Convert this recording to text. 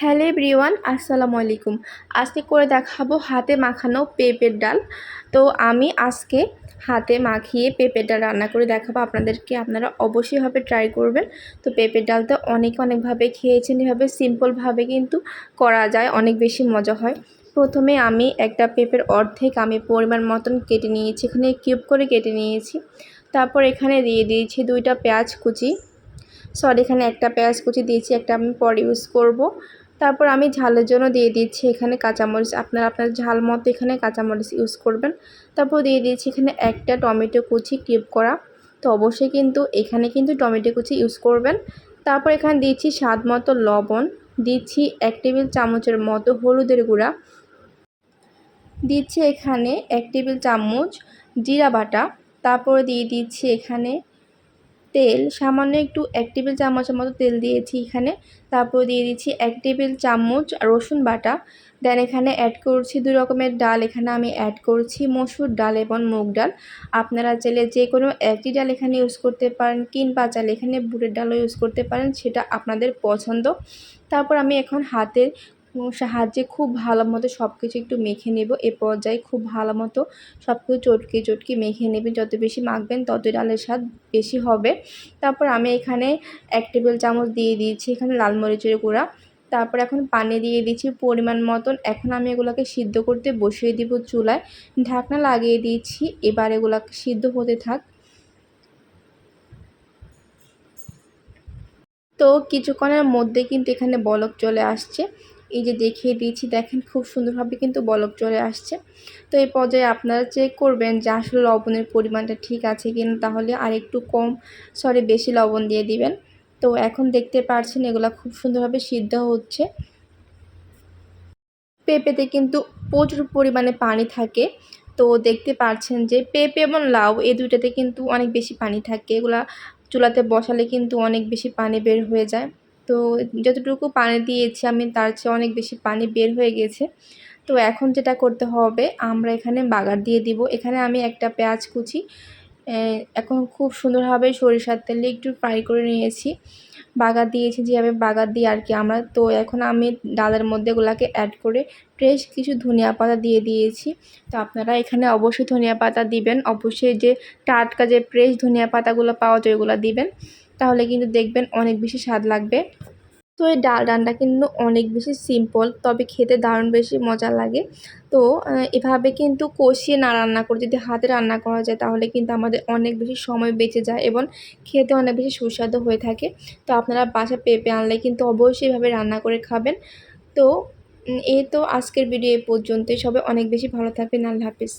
Hello everyone, আসসালামু আলাইকুম। আজকে করে দেখাবো হাতে মাখানো পেঁপের ডাল। তো আমি আজকে হাতে মাখিয়ে পেঁপের ডাল রান্না করে দেখাবো। আপনাদেরকে আপনারা অবশ্যইভাবে ট্রাই করবেন। তো পেঁপের ডালটা অনেক অনেকভাবে খেয়েছেন, এভাবে সিম্পলভাবে কিন্তু করা যায়, অনেক বেশি মজা হয়। প্রথমে আমি একটা পেঁপের অর্ধেক আমি পরিমাণ মতন কেটে নিয়েছি, এখানে কিউব করে কেটে নিয়েছি। তারপর এখানে দিয়ে দিয়েছি দুইটা পেঁয়াজ কুচি। সরি এখানে একটা পেঁয়াজ কুচি দিয়েছি, একটা আমি পরে ইউজ করব। তারপর আমি ঝালের জন্য দিয়ে দিচ্ছি এখানে কাঁচামরিচ। আপনারা আপনার ঝাল মতো এখানে কাঁচামরিচ ইউজ করবেন। তারপর দিয়ে দিয়েছি এখানে একটা টমেটো কুচি কিউব করা। তো অবশ্যই কিন্তু এখানে কিন্তু টমেটো কুচি ইউজ করবেন। তারপর এখানে দিচ্ছি স্বাদ মতো লবণ। দিচ্ছি এক টেবিল চামচের মতো হলুদের গুঁড়া। দিচ্ছি এখানে এক টেবিল চামচ জিরা বাটা। তারপরে দিয়ে দিচ্ছি এখানে তেল, সামান্য একটু এক টেবিল চামচের মতো তেল দিয়েছি এখানে। তারপর দিয়ে দিচ্ছি এক টেবিল চামচ রসুন বাটা। দেন এখানে অ্যাড করছি দু রকমের ডাল। এখানে আমি অ্যাড করছি মসুর ডাল এবং মুগ ডাল। আপনারা চাইলে যে কোনো একটি ডাল এখানে ইউজ করতে পারেন কিংবা চাইলে এখানে বুটের ডালও ইউজ করতে পারেন, সেটা আপনাদের পছন্দ। তারপর আমি এখন হাতের সাহায্যে খুব ভালো মতো সব কিছু একটু মেখে নেব। এ পর্যায়ে খুব ভালো মতো সব কিছু চটকে চটকে মেখে নেবেন। যত বেশি মাখবেন তত ডালের স্বাদ বেশি হবে। তারপর আমি এখানে এক টেবিল চামচ দিয়ে দিয়েছি এখানে লাল মরিচের গুঁড়া। তারপর এখন পানি দিয়ে দিচ্ছি পরিমাণ মতন। এখন আমি এগুলোকে সিদ্ধ করতে বসিয়ে দিব চুলায়। ঢাকনা লাগিয়ে দিয়েছি। এবার এগুলোকে সিদ্ধ হতে থাক। তো কিছুক্ষণের মধ্যে কিন্তু এখানে বলক চলে আসছে। এই যে দেখিয়ে দিয়েছি, দেখেন খুব সুন্দরভাবে কিন্তু বলক চলে আসছে। তো এই পর্যায়ে আপনারা চেক করবেন যে আসলে লবণের পরিমাণটা ঠিক আছে কিনা, তাহলে আর একটু কম সরি বেশি লবণ দিয়ে দিবেন। তো এখন দেখতে পারছেন এগুলো খুব সুন্দরভাবে সিদ্ধ হচ্ছে। পেঁপেতে কিন্তু প্রচুর পরিমাণে পানি থাকে। তো দেখতে পাচ্ছেন যে পেঁপে এবং লাউ এই দুইটাতে কিন্তু অনেক বেশি পানি থাকে। এগুলা চুলাতে বসালে কিন্তু অনেক বেশি পানি বের হয়ে যায়। তো যতটুকু পানি দিয়েছি, আমি তার চেয়ে অনেক বেশি পানি বের হয়ে গেছে। তো এখন যেটা করতে হবে, আমরা এখানে বাগার দিয়ে দিব। এখানে আমি একটা পেঁয়াজ কুচি এখন খুব সুন্দরভাবে সরিষার তেলে একটু ফ্রাই করে নিয়েছি। বাগার দিয়েছি, যেভাবে বাগার দিই আর কি আমরা। তো এখন আমি ডালের মধ্যে এগুলাকে অ্যাড করে ফ্রেশ কিছু ধনিয়া পাতা দিয়ে দিয়েছি। তো আপনারা এখানে অবশ্যই ধনিয়া পাতা দিবেন। অবশ্যই যে টাটকা যে ফ্রেশ ধনিয়া পাতাগুলো পাওয়া যায়, ওগুলো দিবেন। তাহলে কিন্তু দেখবেন অনেক বেশি স্বাদ লাগবে। তো এই ডাল রান্না কিন্তু অনেক বেশি সিম্পল তবে খেতে দারুণ বেশি মজা লাগে। তো এভাবে কিন্তু কষিয়ে না রান্না করে যদি হাতে রান্না করা যায়, তাহলে কিন্তু আমাদের অনেক বেশি সময় বেঁচে যায় এবং খেতে অনেক বেশি সুস্বাদু হয়ে থাকে। তো আপনারা বাসা পেঁপে আনলে কিন্তু অবশ্যই এভাবে রান্না করে খাবেন। তো এই তো আজকের ভিডিও এ পর্যন্তই। সবাই অনেক বেশি ভালো থাকবেন। আল্লাহ হাফিজ।